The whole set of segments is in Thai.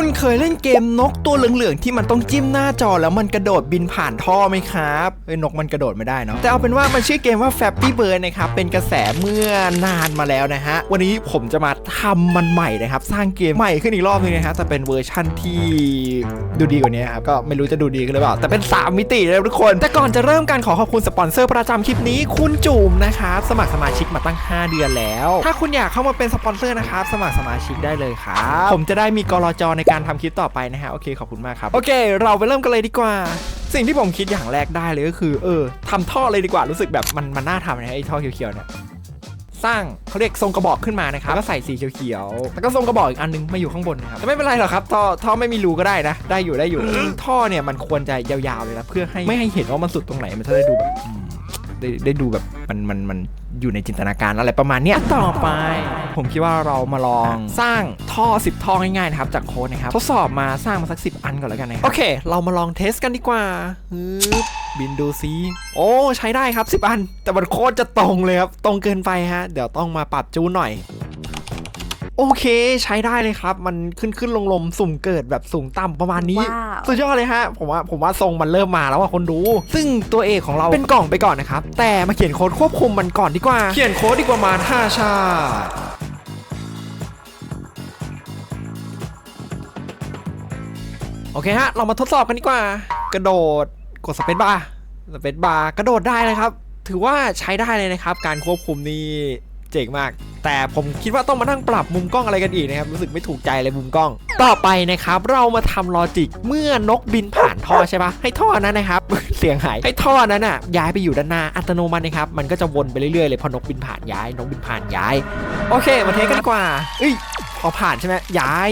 คุณเคยเล่นเกมนกตัวเหลืองๆที่มันต้องจิ้มหน้าจอแล้วมันกระโดดบินผ่านท่อไหมครับเอ้ยนกมันกระโดดไม่ได้เนาะแต่เอาเป็นว่ามันชื่อเกมว่า Flappy Bird นะครับเป็นกระแสเมื่อนานมาแล้วนะฮะวันนี้ผมจะมาทำมันใหม่นะครับสร้างเกมใหม่ขึ้นอีกรอบนึงนะฮะแต่เป็นเวอร์ชั่นที่ดูดีกว่านี้ครับก็ไม่รู้จะดูดีกันหรือเปล่าแต่เป็น 3 มิติเลยทุกคน แต่ก่อนจะเริ่มการขอขอบคุณสปอนเซอร์ประจำคลิปนี้คุณจุ่มนะครับสมัครสมาชิกมาตั้ง 5 เดือนแล้ว ถ้าคุณอยากเข้ามาเป็นสปอนเซอร์นะครับสมัครสมาชิกได้เลยครับผมจะได้มีกรจในการทำคลิปต่อไปนะฮะโอเคขอบคุณมากครับ โอเค เราไปเริ่มกันเลยดีกว่า สิ่งที่ผมคิดอย่างแรกได้เลยก็คือ เออทำท่อเลยดีกว่ารู้สึกแบบมันมันน่าทำนะไอ้ท่อเขียวๆเนี่ยสร้างเขาเรียกทรงกระบอกขึ้นมานะครับแล้วใส่สีเขียวๆแล้วก็ทรงกระบอกอีกอันนึงมาอยู่ข้างบนนะครับแต่ไม่เป็นไรหรอกครับท่อท่อไม่มีรูก็ได้นะ ได้อยู่ได้อยู่ท่อเนี่ยมันควรจะยาวๆเลยนะเพื่อให้ไม่ให้เห็นว่ามันสุดตรงไหนมันจะได้ดูแบบได้ได้ดูแบบมันมันมันอยู่ในจินตนาการอะไรประมาณเนี้ยต่อไป ผมคิดว่าเรามาลองสร้างท่อ 10 ท่อง่ายๆนะครับจากโค้ดนะครับทดสอบมาสร้างมาสัก 10 อันก่อนแล้วกันนะครับโอเค เรามาลองเทสกันดีกว่าฮึบบินดูซิโอ้ใช้ได้ครับ 10 อัน แต่มันโคตรจะตรงเลยครับตรงเกินไปฮะเดี๋ยวต้องมาปรับจูนหน่อยโอเคใช้ได้เลยครับ มันขึ้นขึ้นลงลมสุ่มเกิดแบบสูงต่ำประมาณนี้ว้าวสุดยอดเลยฮะ ผมว่าผมว่าทรงมันเริ่มมาแล้วอะคนดู ซึ่งตัวเอกของเราเป็นกล่องไปก่อนนะครับ แต่มาเขียนโค้ดควบคุมมันก่อนดีกว่า เขียนโค้ดดีกว่ามา5ชาติ โอเคฮะ เรามาทดสอบกันดีกว่า กระโดดกดสเปซบาร์สเปซบาร์กระโดดได้เลยครับ ถือว่าใช้ได้เลยนะครับ การควบคุมนี่เจ๋งมาก แต่ผมคิดว่าต้องมานั่งปรับมุมกล้องอะไรกันอีกนะครับ รู้สึกไม่ถูกใจเลยมุมกล้อง ต่อไปนะครับ เรามาทำลอจิกเมื่อนกบินผ่านท่อใช่ปะให้ท่อนั้นนะครับ เสียงหายให้ท่อนั้นอะย้ายไปอยู่ด้านหน้าอัตโนมัตินะครับ มันก็จะวนไปเรื่อยๆเลยพอนกบินผ่านย้าย นกบินผ่านย้าย โอเค มาเทสกันดีกว่าเอ้ยพอผ่านใช่ไหมย้าย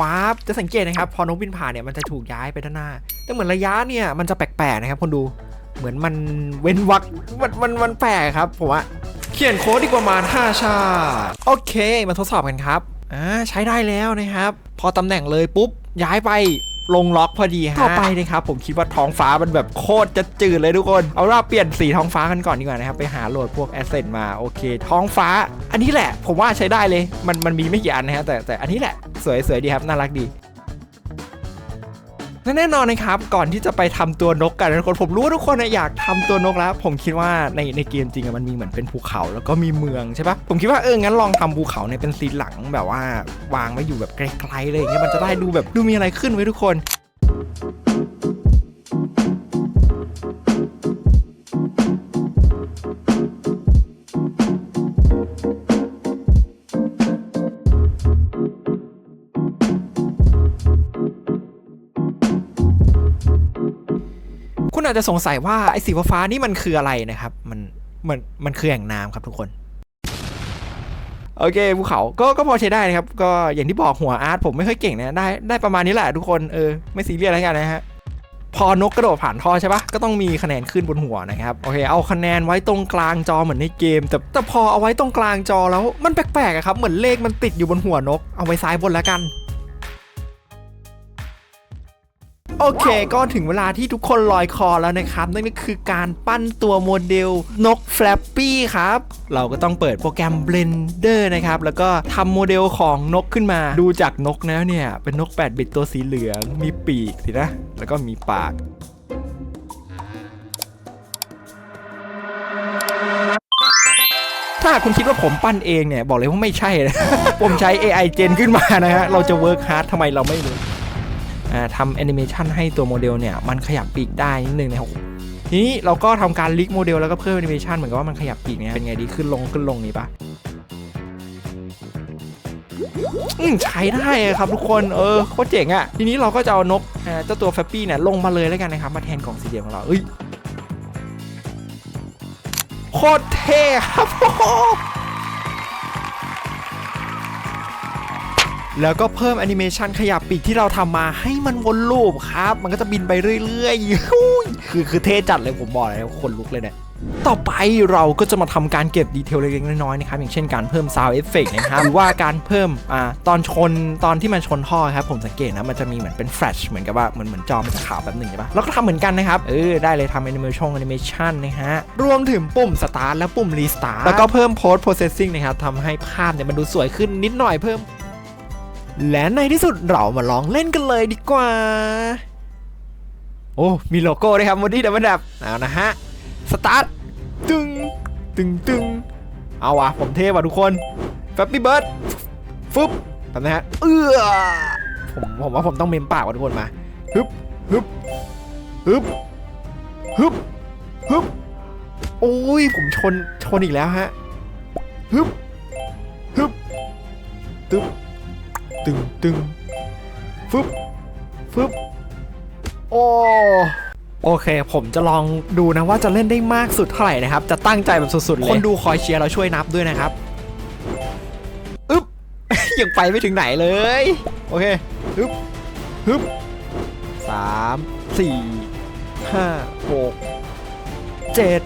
วาร์ปจะสังเกตนะครับ พอนกบินผ่านเนี่ยมันจะถูกย้ายไปด้านหน้า แต่เหมือนระยะเนี่ยมันจะแปลกๆนะครับคนดูเหมือนมันเว้นวักมันมันมันแปลกครับผมว่าเขียนโค้ดดีกว่าประมาณ5ชาติโอเค มาทดสอบกันครับอ่าใช้ได้แล้วนะครับ พอตำแหน่งเลยปุ๊บย้ายไป ลงล็อกพอดีฮะต่อไปนะครับผมคิดว่าท้องฟ้ามันแบบโคตรจะจืดเลยทุกคน เอาเราเปลี่ยนสีท้องฟ้ากันก่อนดีกว่านะครับไปหาโหลดพวกแอสเซทมาโอเค ท้องฟ้า อันนี้แหละ ผมว่าใช้ได้เลย มันมันมีไม่กี่อันนะฮะแต่แต่อันนี้แหละสวยสวยดีครับน่ารักดี และแน่นอนนะครับ ก่อนที่จะไปทำตัวนกกันทุกคนผมรู้ว่าทุกคนนะอยากทำตัวนกแล้ว ผมคิดว่าในในเกมจริงอะมันมีเหมือนเป็นภูเขาแล้วก็มีเมืองใช่ปะผมคิดว่าเอองั้นลองทำภูเขาเนี่ยเป็นซีนหลังแบบว่าวางไว้อยู่แบบไกลๆเลยอย่างเงี้ยมันจะได้ดูแบบดูมีอะไรขึ้นไว้ทุกคน คุณอาจจะสงสัยว่าไอ้สีฟ้านี่มันคืออะไรนะครับ มันมันมันคือแอ่งน้ำครับทุกคนโอเคภูเขาก็ก็พอใช้ได้นะครับ ก็อย่างที่บอกหัวอาร์ตผมไม่ค่อยเก่งนะได้ได้ประมาณนี้แหละทุกคนเออไม่ซีเรียสอะไรกันนะฮะพอนกกระโดดผ่านท่อใช่ปะก็ต้องมีคะแนนขึ้นบนหัวนะครับโอเคเอาคะแนนไว้ตรงกลางจอเหมือนในเกม แต่แต่พอเอาไว้ตรงกลางจอแล้วมันแปลกๆครับเหมือนเลขมันติดอยู่บนหัวนก เอาไว้ซ้ายบนแล้วกัน โอเค ก็ถึงเวลาที่ทุกคนลอยคอแล้วนะครับ นั่นก็คือการปั้นตัวโมเดลนก Flappy ครับ เราก็ต้องเปิดโปรแกรม Blender นะครับ แล้วก็ทำโมเดลของนกขึ้นมา ดูจากนกแล้วเนี่ย เป็นนก 8 บิตตัวสีเหลือง มีปีกสินะ แล้วก็มีปากถ้าคุณคิดว่าผมปั้นเองเนี่ย บอกเลยว่าไม่ใช่นะผมใช้ AI Gen ขึ้นมานะฮะ เราจะ work hard ทำไมเราไม่รู้อ่า ทำแอนิเมชันให้ตัวโมเดลเนี่ยมันขยับปีกได้นิดนึงนะครับทีนี้เราก็ทำการลิกโมเดลแล้วก็เพิ่มแอนิเมชันเหมือนกับว่ามันขยับปีกเนี่ยเป็นไงดีขึ้นลงขึ้นลงนี้ปะอืมใช้ได้ครับทุกคนเออโคตรเจ๋งอะ่ะทีนี้เราก็จะเอานกเจ้าตัวแฟปปี้เนี่ยลงมาเลยแล้วกันนะครับมาแทนกล่องสี่เหลี่ยมของเราเอ้ยโคตรเท่ครับ แล้วก็เพิ่มแอนิเมชันขยับปีกที่เราทำมาให้มันวนลูปครับ มันก็จะบินไปเรื่อยๆอุ้ยคือคือเท่จัดเลยผมบอกเลยว่าคนลุกเลยเนี่ยต่อไปเราก็จะมาทำการเก็บดีเทลเล็กๆน้อยๆนะครับ อย่างเช่นการเพิ่ม sound effect นะครับหรือว่าการเพิ่มอ่าตอนชนตอนที่มันชนท่อครับ ผมสังเกตนะ มันจะมีเหมือนเป็นแฟลชเหมือนกับว่าเหมือนเหมือนจอมันจะขาวแบบหนึ่งใช่ปะแล้วก็ทำเหมือนกันนะครับ เออ ได้เลยทำแอนิเมชันแอนิเมชันนะฮะ รวมถึงปุ่ม start และปุ่ม restart แล้วก็เพิ่ม post processing นะครับทำให้ภาพเนี่ยมันดูสวยขึ้นนิดหน่อยเพิ่ม และในที่สุดเรามาลองเล่นกันเลยดีกว่า โอ้ มีโลโก้ด้วยครับวันนี้ดี๋ยวมาดับเอานะฮะ สตาร์ท ตึง ตึงตึงเอาวะผมเทว่ะทุกคนแฟปปี้เบิร์ดฟึบทำนะฮะ เอื้อผมผมว่าผมต้องเมมปากว่ะทุกคนมาฮึบฮึบฮึบฮึบฮึบโอ้ย ผมชนชนอีกแล้วฮะฮึบฮึบตึ๊บ ตึงตึงฟึบฟึบโอ้โอเค ผมจะลองดูนะว่าจะเล่นได้มากสุดเท่าไหร่นะครับ จะตั้งใจแบบสุดๆเลยคนดูคอยเชียร์เราช่วยนับด้วยนะครับอึ๊บยังไปไม่ถึงไหนเลย โอเคฮึบฮึบสามสี่ห้าหกเจ็ด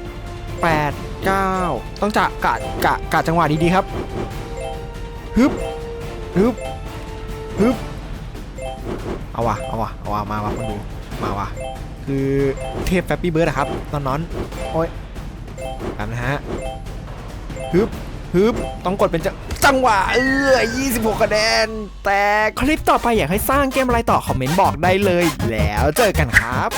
แปดเก้าต้องจะกะกะกะจังหวะดีๆครับฮึบฮึบ ฮึบเอาวะเอาวะเอาวะมาวะคนดูมาวะคือเทพแฟปปี้เบิร์ดอะครับนอนนอนโอ้ยแบบนะฮะฮึบฮึบต้องกดเป็นจังจังหวะเออ26คะแนน แต่คลิปต่อไปอยากให้สร้างเกมอะไรต่อคอมเมนต์บอกได้เลย แล้วเจอกันครับ